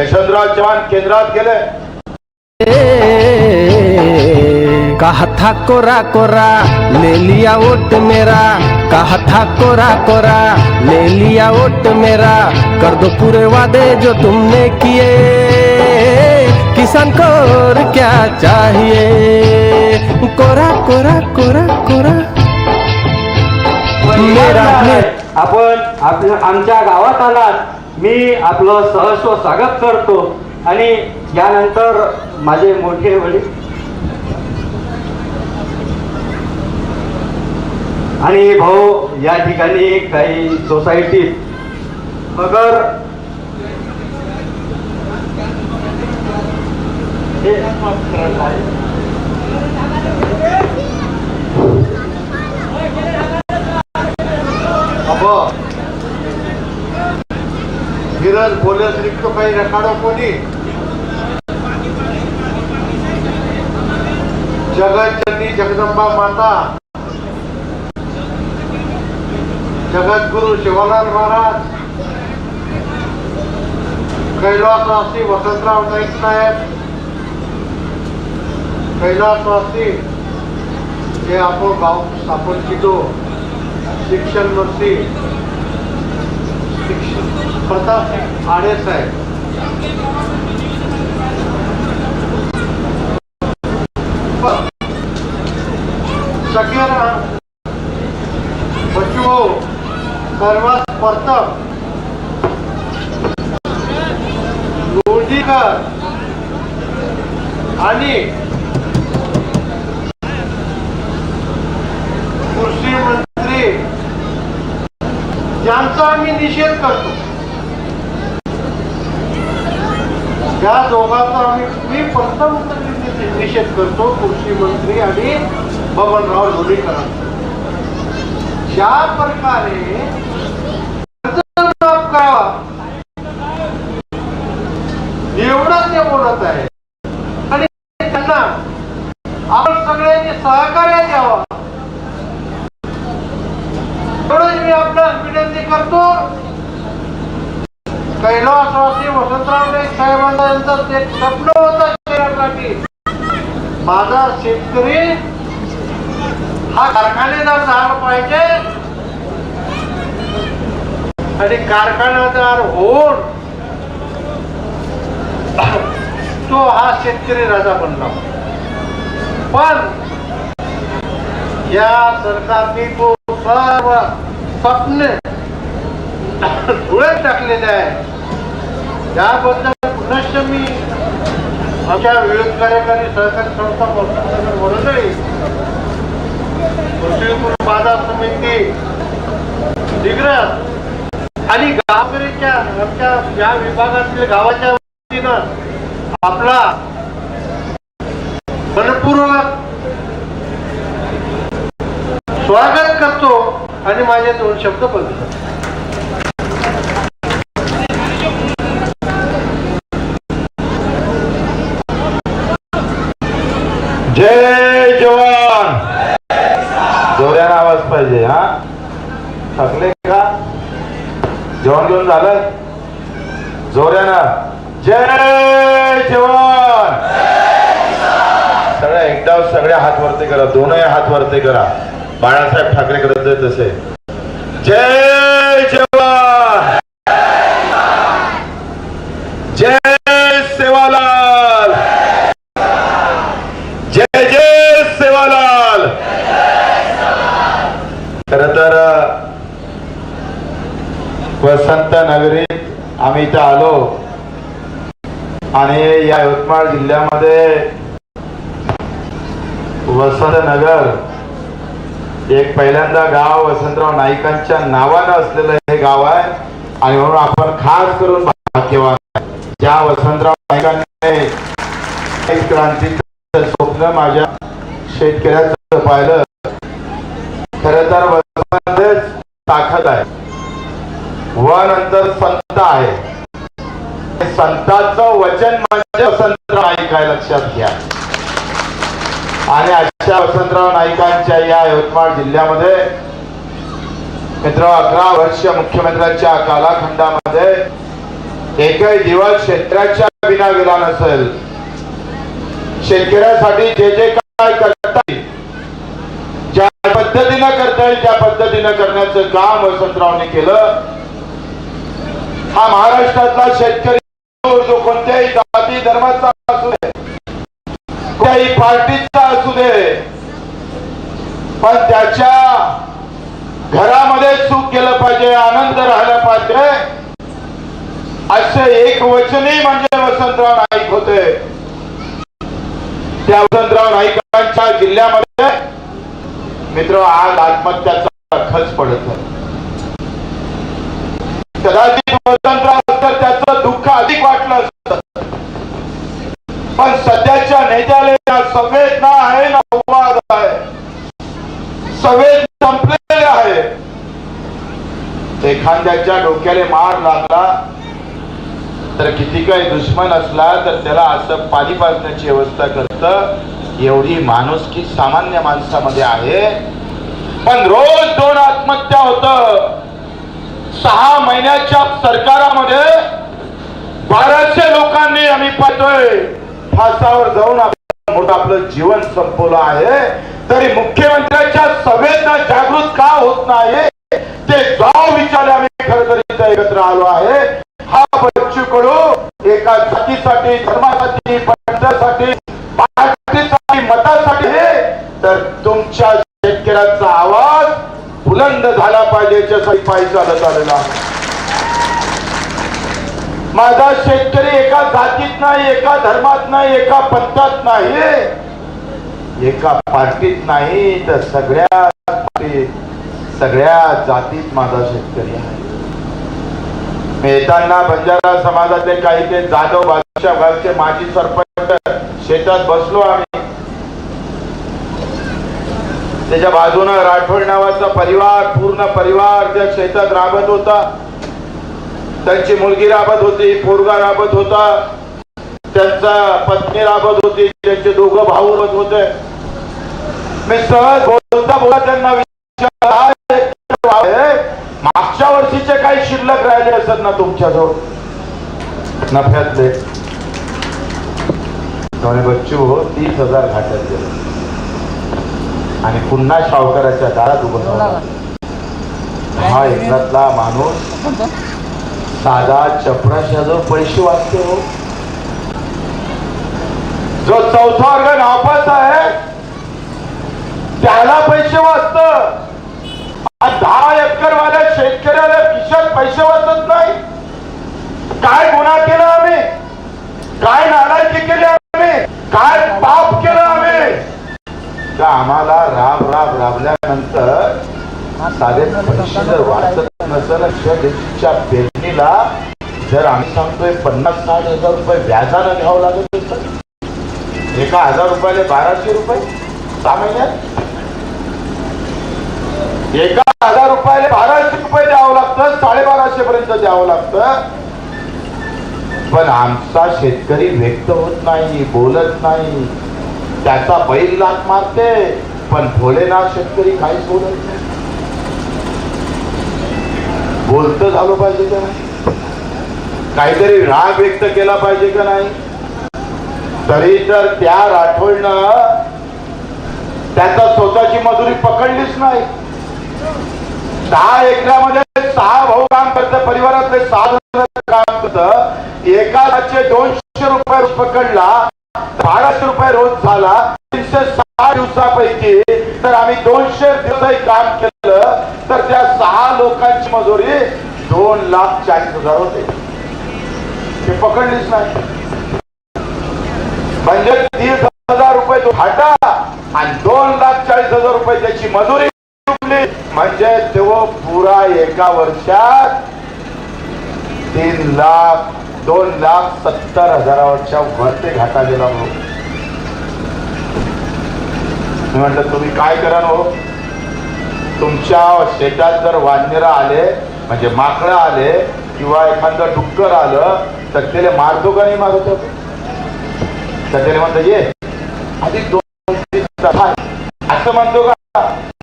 यशवंतराव चव्हाण केंद्रात गेले. कहा था कोरा कोरा ले लिया वोट मेरा? कहा था कोरा कोरा ले लिया वोट मेरा? कर दो पूरे वादे जो तुमने किए। किसान को और क्या चाहिए? कोरा कोरा कोरा कोरा। मेरा आपण आपल्या आमच्या गावात आलात. मी आपलं सहस्व स्वागत करतो. आणि यानंतर माझे मोठे वडील. आणि भाऊ या ठिकाणी काही सोसायटी अगर हे अबो धीरज बोलस रिक्त काही रखाडो कोणी? जगत जननी जगदंबा माता. जगद्गुरु शिवालाल महाराज. कैलासवासी वसंतराव नाईक साहेब. कैलासवासी हे आपण गाव आपण प्रताप आडे साहेब. शकीर बच्चू सर्वात प्रथम. लोणीकर आणि कृषी मंत्री यांचा आम्ही निषेध करतो. या दोघांचा आम्ही मी प्रथम निषेध करतो कृषी मंत्री आणि बबनराव लोणीकर. ज्या प्रकारे कर्जमाफ एवढं ते बोलत आहे. आणि त्यांना आपण सगळ्यांनी सहकार्य द्यावा. एवढंच मी आपल्यास विनंती करतो. कैलासवासी वसंतराव नाईक साहेबांना यांचं ते स्वप्न होतं शहरासाठी माझा शेतकरी हा कारखानेदार झाला पाहिजे. आणि कारखानादार होऊन तो हा शेतकरी राजा बनला. पण या सरकारने तो सर्व स्वप्न धुळे टाकलेले आहे. त्याबद्दल पुनश्च मी आमच्या विरोध कार्यकारी सहकारी संस्था मंडळी कृषीपूर बाजार समिती दिग्रज आणि गावकरीच्या आमच्या या विभागातील गावाच्या वतीनं आपला मनपूर्वक स्वागत करतो आणि माझे दोन शब्द बोलतो. जय जवान. जोऱ्यानं आवाज पाहिजे हा? थकले का? जेवण घेऊन झालं? जोऱ्यानं. जय जवान. सगळ्या एकदा सगळ्या हात वरते करा दोनही हात वरते करा. बाळासाहेब ठाकरे करत तसे. जय जवान. जय सेवालाल जय जय सेवालाल खर तर वसंत नगरीत आम्ही इथं आलो. आणि या यवतमाळ जिल्ह्यामध्ये वसंत नगर एक पहिल्यांदा गाव वसंतराव नाईकांच्या नावानं असलेलं हे गाव आहे. आणि म्हणून आपण खास करून भाग्यवान ज्या वसंतराव नाईकांनी क्रांतीचं स्वप्न माझ्या शेतकऱ्याचं पाहिलं खर तर वसंतच ताकद आहे. व नंतर संत आहे. संतांचं वचन म्हणजे वसंतराव नाईक आहे लक्षात घ्या. आणि अशा वसंतराव नाईकांच्या या यवतमाळ जिल्ह्यामध्ये मित्र अकरा वर्ष मुख्यमंत्र्यांच्या कालाखंडामध्ये एकही दिवस शेतकऱ्याच्या विना गेला नसेल. शेतकऱ्यासाठी जे जे काय करता येईल ज्या पद्धतीनं करता येईल त्या पद्धतीनं करण्याचं काम वसंतरावने केलं. हा महाराष्ट्रातला शेतकरी जो कोणत्याही जाती धर्माचा असू दे कोणत्याही पार्टीचा असू दे पण त्याच्या घरामध्ये सुख केलं पाहिजे आनंद राहिला पाहिजे असे एक वचनी म्हणजे वसंतराव नाईक होते. त्या वसंतराव नाईकांच्या जिल्ह्यामध्ये मित्र आज आत्महत्याचा खच पडत आहे. कदाचित त्याचं दुःख अधिक वाटलं असत पण सध्याच्या नेत्याला ना संवेदना आहे ना संवाद आहे. संवेद संपलेले आहे. एखाद्याच्या डोक्याला मार लागला तर किती काही दुश्मन असला तर त्याला असं पाणी पाजण्याची व्यवस्था करत. एवढी माणुसकी सामान्य माणसामध्ये आहे. पण रोज दोन आत्महत्या होत. सहा महिन्याच्या सरकारामध्ये बाराशे लोकांनी आम्ही पाहतोय फासावर जाऊन मोठं आपलं जीवन संपवलं आहे. तरी मुख्यमंत्र्यांच्या संवेदना जागृत का होत नाही ते गाव विचारले आम्ही खर तर इथं एकत्र आलो आहे. हा बच्चू कडू एका जातीसाठी धर्मासाठी पंथासाठी पार्टीसाठी मतासाठी हे तर तुमच्या शेतकऱ्याचा आवाज बुलंद झाला पाहिजे याच्यासाठी पायी चालत आलेला आहे माझा शेतकरी एका जातीत नाही एका धर्मात नाही एका पंथात नाही. एका पार्टीत नाही तर सगळ्या सगळ्या जातीत माझा शेतकरी आहे. मी बंजारा समाजातले काही ते जाधव भाषा गावचे माजी सरपंच शेतात बसलो आम्ही. त्याच्या बाजूनं राठोड नावाचा परिवार पूर्ण परिवार त्या शेतात राबत होता त्यांची मुलगी राबत होती पोरगा राबत होता त्यांचा पत्नी राबत होती त्यांचे दोघं भाऊ राबत होते. मी सहज बोलता बोला त्यांना मागच्या वर्षीचे काही शिल्लक राहिले असत ना तुमच्याजवळ? नफ्यातले. बच्चू हो तीस हजार घाटात गेले. आणि पुन्हा सावकाराच्या दारात उभं. हा एकरातला माणूस साधा चपराशाजवळ पैसे वाचतो हो. जो चौथा वर्ग नापास आहे त्याला पैसे वाचत दहा एकर वाल्या शेतकऱ्याला खिशात पैसे वाचत नाही काय गुन्हा केला आम्ही काय नाराजगी केली आम्ही काय पाप केलं आम्ही का आम्हाला राब राब राबल्यानंतर साधे पैसे जर वाचत नसेल अक्षरच्या पेरणीला जर आम्ही सांगतोय पन्नास साठ हजार रुपये व्याजानं घ्यावं लागत होतं एका हजार रुपयाला बाराशे रुपये? सहा महिन्यात? एका हजार रुपयाला बाराशे रुपये द्यावं लागतं साडेबाराशे पर्यंत द्यावं लागतं. पण आमचा शेतकरी व्यक्त होत नाही बोलत नाही. त्याचा बैल लात मारते पण भोलेनाथ शेतकरी काहीच बोलत नाही. बोलत झालं पाहिजे का नाही? काहीतरी राग व्यक्त केला पाहिजे का नाही? तरी तर त्या राठोडनं त्याचा स्वतःची मजुरी पकडलीच नाही. दहा एकरामध्ये सहा भाऊ काम करत परिवारातले सहा काम करत. एका दोनशे रुपये पकडला बाराशे रुपये रोज झाला तीनशे सहा दिवसापैकी तर आम्ही दोनशे दिवस काम केलं तर त्या सहा लोकांची मजुरी दोन लाख चाळीस हजार होते. ते पकडलीच नाही. म्हणजे तीस हजार रुपये तो घाटा आणि दोन लाख चाळीस हजार रुपये त्याची मजुरी चुकली म्हणजे तो पुरा एका वर्षात तीन लाख दोन लाख सत्तर हजारावरच्या वरती घाटा गेला म्हणून. मी म्हटलं तुम्ही काय करा हो? तुमच्या शेतात जर वानरं आले म्हणजे माकडं आले किंवा एखादं डुक्कर आलं तर त्याला मारतो का नाही मारतो तर त्याला म्हणतो ये. आधी दोन असं म्हणतो का?